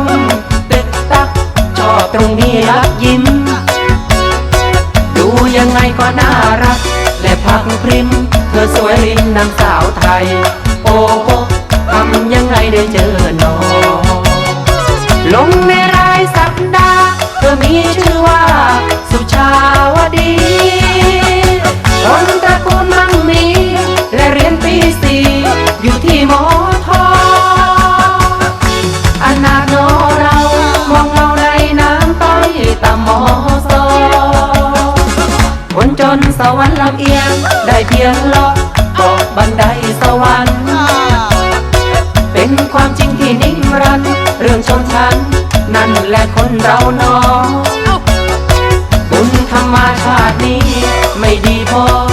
ว ตรงนี้รักยิ้ม ดูยังไงก็น่ารัก และพักพริม เธอสวยริมนางสาวไทย คนจนสวรรค์ลำเอียง ได้เพียงลาะเกาะบันไดสวรรค์ เป็นความจริงที่นิ่งรันเรื่องชนชั้นนั่นแหละคนเรานอบุญธรรมาชาตินี้ไม่ดีพอ